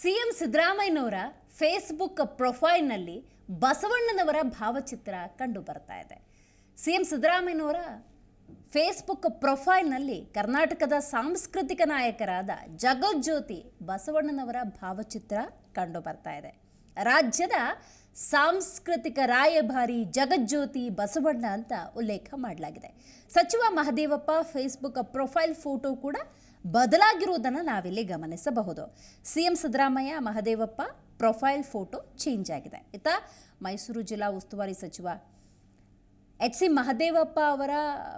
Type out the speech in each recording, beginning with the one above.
CM ಸಿದ್ದರಾಮಯ್ಯನವರ Facebook ಪ್ರೊಫೈಲ್ನಲ್ಲಿ ಬಸವಣ್ಣನವರ ಭಾವಚಿತ್ರ ಕಂಡು ಬರ್ತಾ ಇದೆ. ಸಿಎಂ ಸಿದ್ದರಾಮಯ್ಯನವರ ಫೇಸ್ಬುಕ್ ಪ್ರೊಫೈಲ್ನಲ್ಲಿ ಕರ್ನಾಟಕದ ಸಾಂಸ್ಕೃತಿಕ ನಾಯಕರಾದ ಜಗಜ್ಯೋತಿ ಬಸವಣ್ಣನವರ ಭಾವಚಿತ್ರ ಕಂಡು ಬರ್ತಾ ಇದೆ. ರಾಜ್ಯದ ಸಾಂಸ್ಕೃತಿಕ ರಾಯಭಾರಿ ಜಗಜ್ಯೋತಿ ಬಸವಣ್ಣ ಅಂತ ಉಲ್ಲೇಖ ಮಾಡಲಾಗಿದೆ. ಸಚಿವ ಮಹದೇವಪ್ಪ ಫೇಸ್ಬುಕ್ ಪ್ರೊಫೈಲ್ ಫೋಟೋ ಕೂಡ ಬದಲಾಗಿರುವುದನ್ನು ನಾವಿಲ್ಲಿ ಗಮನಿಸಬಹುದು. CM Siddaramaiah, Mahadevappa, profile photo change ಆಗಿದೆ. ಇತ್ತ ಮೈಸೂರು ಜಿಲ್ಲಾ ಉಸ್ತುವಾರಿ ಸಚಿವ ಎಚ್ ಸಿ ಮಹದೇವಪ್ಪ ಅವರ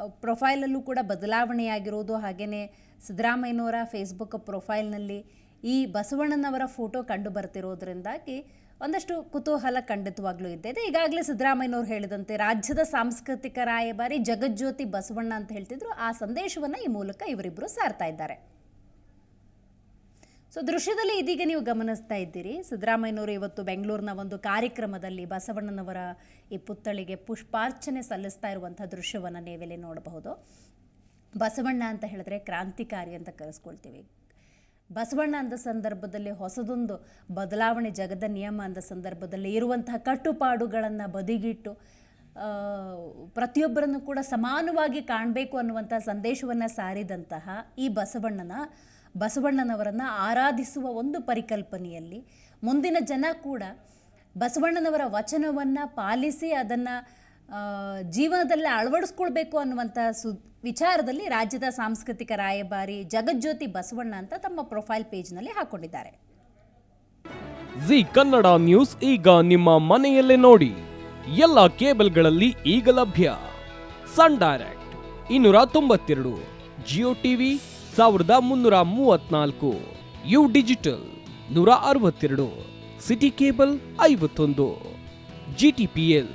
ಪ್ರೊಫೈಲಲ್ಲೂ ಕೂಡ ಬದಲಾವಣೆಯಾಗಿರೋದು. ಹಾಗೆಯೇ ಸಿದ್ದರಾಮಯ್ಯನವರ ಫೇಸ್ಬುಕ್ ಪ್ರೊಫೈಲ್ನಲ್ಲಿ ಈ ಬಸವಣ್ಣನವರ ಫೋಟೋ ಕಂಡು ಬರ್ತಿರೋದ್ರಿಂದಾಗಿ ಒಂದಷ್ಟು ಕುತೂಹಲ ಖಂಡಿತವಾಗ್ಲೂ ಇದ್ದಿದೆ ಈಗಾಗಲೇ ಸಿದ್ದರಾಮಯ್ಯನವರು ಹೇಳಿದಂತೆ ರಾಜ್ಯದ ಸಾಂಸ್ಕೃತಿಕ ರಾಯಭಾರಿ ಜಗಜ್ಯೋತಿ ಬಸವಣ್ಣ ಅಂತ ಹೇಳ್ತಿದ್ರು. ಆ ಸಂದೇಶವನ್ನು ಈ ಮೂಲಕ ಇವರಿಬ್ಬರು ಸಾರ್ತಾ ಇದ್ದಾರೆ. ಸೊ ದೃಶ್ಯದಲ್ಲಿ ಇದೀಗ ನೀವು ಗಮನಿಸ್ತಾ ಇದ್ದೀರಿ. ಸಿದ್ದರಾಮಯ್ಯನವರು ಇವತ್ತು ಬೆಂಗಳೂರಿನ ಒಂದು ಕಾರ್ಯಕ್ರಮದಲ್ಲಿ ಬಸವಣ್ಣನವರ ಈ ಪುತ್ಥಳಿಗೆ ಪುಷ್ಪಾರ್ಚನೆ ಸಲ್ಲಿಸ್ತಾ ಇರುವಂಥ ದೃಶ್ಯವನ್ನು ನೀವಿಲ್ಲಿ ನೋಡಬಹುದು. ಬಸವಣ್ಣ ಅಂತ ಹೇಳಿದ್ರೆ ಕ್ರಾಂತಿಕಾರಿ ಅಂತ ಕರೆಸ್ಕೊಳ್ತೀವಿ. ಬಸವಣ್ಣ ಅಂದ ಸಂದರ್ಭದಲ್ಲಿ ಹೊಸದೊಂದು ಬದಲಾವಣೆ ಜಗದ ನಿಯಮ ಅಂದ ಸಂದರ್ಭದಲ್ಲಿ ಇರುವಂತಹ ಕಟ್ಟುಪಾಡುಗಳನ್ನು ಬದಿಗಿಟ್ಟು ಪ್ರತಿಯೊಬ್ಬರನ್ನು ಕೂಡ ಸಮಾನವಾಗಿ ಕಾಣಬೇಕು ಅನ್ನುವಂಥ ಸಂದೇಶವನ್ನು ಸಾರಿದಂತಹ ಈ ಬಸವಣ್ಣನ, ಬಸವಣ್ಣನವರನ್ನು ಆರಾಧಿಸುವ ಒಂದು ಪರಿಕಲ್ಪನೆಯಲ್ಲಿ ಮುಂದಿನ ಜನ ಕೂಡ ಬಸವಣ್ಣನವರ ವಚನವನ್ನು ಪಾಲಿಸಿ ಅದನ್ನು ಜೀವನದಲ್ಲಿ ಅಳವಡಿಸ್ಕೊಳ್ಬೇಕು ಅನ್ನುವಂಥ ಸು, ವಿಚಾರದಲ್ಲಿ ರಾಜ್ಯದ ಸಾಂಸ್ಕೃತಿಕ ರಾಯಭಾರಿ ಜಗಜ್ಯೋತಿ ಬಸವಣ್ಣ ಅಂತ ತಮ್ಮ ಪ್ರೊಫೈಲ್ ಪೇಜ್ನಲ್ಲಿ ಹಾಕೊಂಡಿದ್ದಾರೆ. ಜಿ ಕನ್ನಡ ನ್ಯೂಸ್ ಈಗ ನಿಮ್ಮ ಮನೆಯಲ್ಲೇ ನೋಡಿ. ಎಲ್ಲ ಕೇಬಲ್ಗಳಲ್ಲಿ ಈಗ ಲಭ್ಯ. ಸನ್ ಡೈರೆಕ್ಟ್ ಇನ್ನೂರ ತೊಂಬತ್ತೆರಡು, ಜಿಯೋ ಟಿವಿ ಸಾವಿರದ ಮುನ್ನೂರ ಮೂವತ್ನಾಲ್ಕು ಯು ಡಿಜಿಟಲ್ ನೂರ ಅರವತ್ತೆರಡು, ಸಿಟಿ ಕೇಬಲ್ ಐವತ್ತೊಂದು ಜಿಟಿಪಿಎಲ್